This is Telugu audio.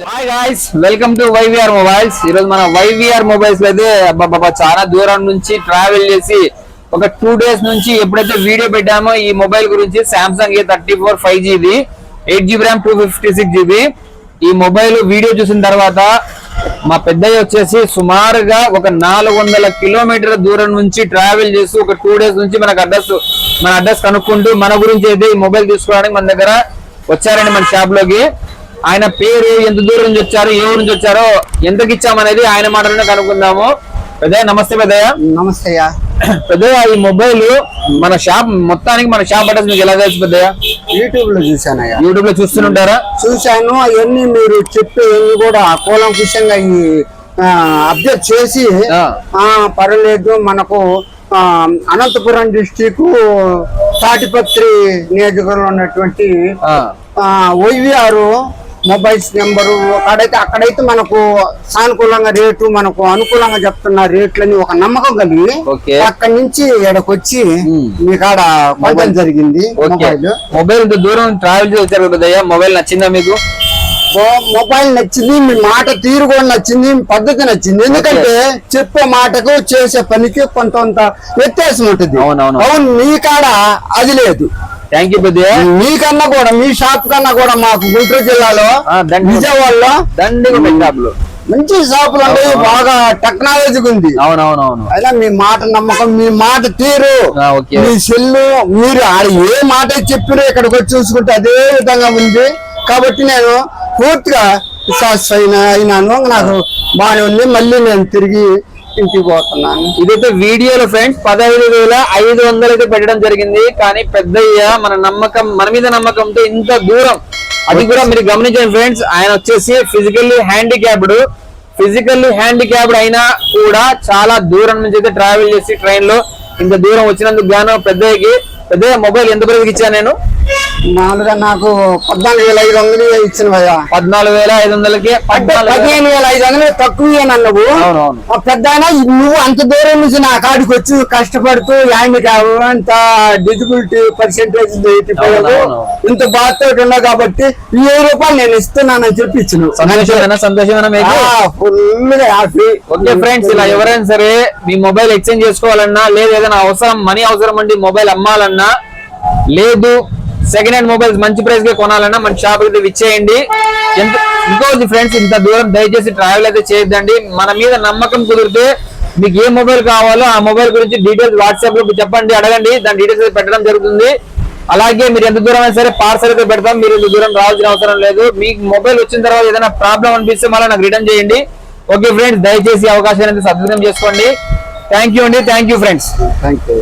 Hi guys welcome to YVR mobiles ఈ రోజు మన వైవిఆర్ మొబైల్స్ అయితే అబ్బాబా చాలా దూరం నుంచి ట్రావెల్ చేసి ఒక టూ డేస్ నుంచి ఎప్పుడైతే వీడియో పెట్టామో ఈ మొబైల్ గురించి Samsung A thirty four five GB eight GB RAM two fifty six GB ఈ మొబైల్ వీడియో చూసిన తర్వాత మా పెద్దయ్య వచ్చేసి సుమారుగా ఒక నాలుగు వందల కిలోమీటర్ల దూరం నుంచి ట్రావెల్ చేసి ఒక టూ డేస్ నుంచి మనకు అడ్రస్ మన అడ్రస్ కనుక్కుంటూ మన గురించి అయితే ఈ మొబైల్ తీసుకోవడానికి మన దగ్గర వచ్చారండి మన షాప్లోకి. ఆయన పేరు ఎంత దూరం నుంచి వచ్చారు ఏ ఊరు నుంచి వచ్చారో ఎంతకి ఇచ్చామనేది ఆయన మాటలోనే కనుక్కుందాము. పెద్దయ్య నమస్తే పెద్దయ్య. నమస్తే పెద్దయ్య ఈ మొబైల్ మన షాప్ మొత్తానికి మన షాప్ అడ్రస్ మీకు ఎలా తెలుసు పెద్దయ్య? యూట్యూబ్లో చూసానయ్యా యూట్యూబ్లో చూస్తుంటారా? చూశాను అవన్నీ మీరు చెప్పేవన్నీ కూడా కూలంకుషంగా ఈ అప్డేట్ చేసి పర్వాలేదు మనకు అనంతపురం డిస్టిక్ తాటిపత్రి నియోజకవర్గంలో ఉన్నటువంటి వైవిఆర్ మొబైల్స్ నెంబరు అక్కడైతే అక్కడైతే మనకు సానుకూలంగా రేటు మనకు అనుకూలంగా చెప్తున్న రేట్లని ఒక నమ్మకం కలిగి ఓకే. అక్కడి నుంచి ఇక్కడికి వచ్చి. మీ కాడ కొనడం జరిగింది మొబైల్. మొబైల్ దూరం ట్రావెల్ వచ్చారు కదా మొబైల్ నచ్చిందా మీకు? మొబైల్ నచ్చింది మీ మాట తీరు కూడా నచ్చింది మీ పద్ధతి నచ్చింది. ఎందుకంటే చెప్పే మాటకు చేసే పనికి కొంత వ్యత్యాసం ఉంటుంది. అవును మీ కాడ అది లేదు. థ్యాంక్ యూ పెద్దయ్య మీకన్నా కూడా మీ షాప్ కన్నా కూడా మాకు గుంటూరు జిల్లాలో విజయవాడలో దండిగా పెట్టాపులు మంచి షాపులు ఉంటాయి బాగా టెక్నాలజీ ఉంది. అవునవునవును. అయినా మీ మాట నమ్మకం మీ మాట తీరు. మీ సెల్లు మీరు ఆడ ఏ మాట చెప్పినా ఇక్కడికి వచ్చి చూసుకుంటే అదే విధంగా ఉంది. కాబట్టి నేను పూర్తిగా విశ్వాసమైన అయినాను. నాకు బాగానే ఉంది. మళ్ళీ నేను తిరిగి ఇంటికి పోతున్నాను. ఇదైతే వీడియోలో ఫ్రెండ్స్ పదహైదు వేల ఐదు వందలకి పెట్టడం జరిగింది. కానీ పెద్దయ్య మన నమ్మకం మన మీద నమ్మకంతో ఇంత దూరం. అది కూడా మీరు గమనించండి ఫ్రెండ్స్ ఆయన వచ్చేసి ఫిజికల్లీ హ్యాండిక్యాప్డ్ ఫిజికల్లీ హ్యాండిక్యాప్డ్ అయినా కూడా చాలా దూరం నుంచి అయితే ట్రావెల్ చేసి ట్రైన్లో ఇంత దూరం వచ్చినందుకు గాను పెద్దయ్యకి పెద్దయ్య మొబైల్ ఎంత ప్రైస్కి ఇచ్చాను నేను? మామూలుగా నాకు పద్నాలుగు వేల ఐదు వందలు ఇచ్చిన భయ్యా. పద్నాలుగు వేల ఐదు వందలకి పదిహేను వేల ఐదు వందలు తక్కువ నువ్వు పెద్ద నువ్వు అంత దూరం నుంచి నా కాడికి వచ్చి కష్టపడుతూ కావు అంత డిజిబిలిటీ పర్సెంటేజ్. ఇంత బాధతో ఉన్నావు కాబట్టి వెయ్యి రూపాయలు నేను ఇస్తున్నానని చెప్పి ఇచ్చిన. Full happy. ఓకే ఫ్రెండ్స్ ఇలా ఎవరైనా సరే మీ మొబైల్ ఎక్స్చేంజ్ చేసుకోవాలన్నా లేదు ఏదైనా అవసరం మనీ అవసరం అండి మొబైల్ అమ్మాలన్నా లేదు సెకండ్ హ్యాండ్ మొబైల్స్ మంచి ప్రైస్గా కొనాలన్నా మన షాప్ అయితే ఇచ్చేయండి. ఎంత ఇంకోటి ఫ్రెండ్స్ ఇంత దూరం దయచేసి ట్రావెల్ అయితే చేయొద్దండి. మన మీద నమ్మకం కుదిరితే మీకు ఏ మొబైల్ కావాలో ఆ మొబైల్ గురించి డీటెయిల్స్ వాట్సాప్లో చెప్పండి అడగండి. దాని డీటెయిల్స్ అయితే పెట్టడం జరుగుతుంది. అలాగే మీరు ఎంత దూరం అయినా సరే పార్సల్ అయితే పెడతాం. మీరు ఇంత దూరం రావాల్సిన అవసరం లేదు. మీకు మొబైల్ వచ్చిన తర్వాత ఏదైనా ప్రాబ్లం అనిపిస్తే మళ్ళీ నాకు రిటర్న్ చేయండి. ఓకే ఫ్రెండ్స్ దయచేసి అవకాశాన్ని సద్వినియోగం చేసుకోండి. థ్యాంక్ యూ అండి. Thank you friends thank you